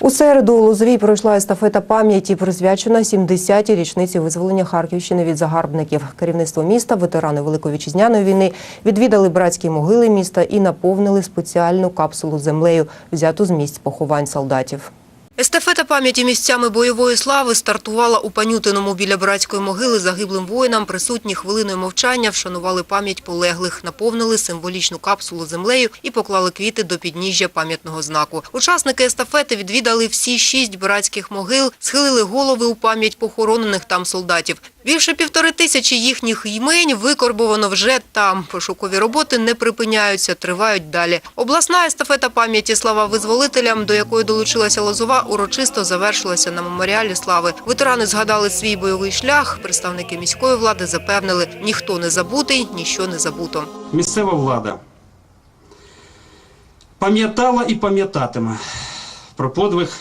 У середу у Лозовій пройшла естафета пам'яті, присвячена 70-й річниці визволення Харківщини від загарбників. Керівництво міста, ветерани Великої вітчизняної війни відвідали братські могили міста і наповнили спеціальну капсулу землею, взяту з місць поховань солдатів. Естафета пам'яті місцями бойової слави стартувала у Панютиному біля братської могили загиблим воїнам. Присутні хвилиною мовчання вшанували пам'ять полеглих, наповнили символічну капсулу землею і поклали квіти до підніжжя пам'ятного знаку. Учасники естафети відвідали всі шість братських могил, схилили голови у пам'ять похоронених там солдатів. Більше півтори тисячі їхніх ймень викорбовано вже там. Пошукові роботи не припиняються, тривають далі. Обласна естафета пам'яті «Слава визволителям», до якої долучилася Лозова, урочисто завершилася на меморіалі слави. Ветерани згадали свій бойовий шлях. Представники міської влади запевнили, ніхто не забутий, ніщо не забуто. місцева влада пам'ятала і пам'ятатиме про подвиг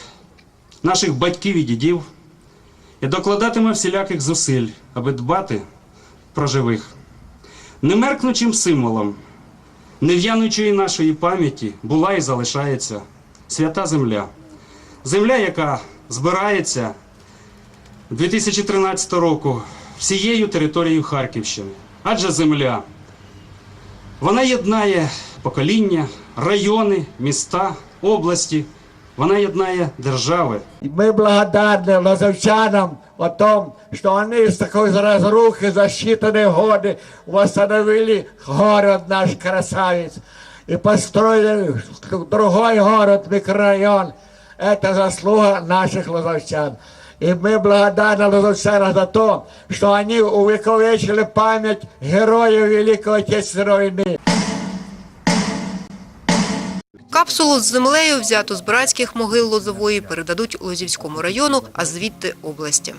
наших батьків і дідів і докладатиме всіляких зусиль, аби дбати про живих. Немеркнучим символом нев'янучої нашої пам'яті була і залишається свята земля. Земля, яка збирається 2013 року всією територією Харківщини. Адже земля вона єднає покоління, райони, міста, області. Вона єднає держави. И мы благодарны лазовчанам о том, что они с такой разрухи за считанные годы восстановили город наш красавец и построили другой город, микрорайон. Это заслуга наших лазовчан. И мы благодарны лазовчанам за то, что они увековечили память героев Великой Отечественной войны. Капсулу з землею, взяту з братських могил Лозової, передадуть Лозівському району, а звідти області.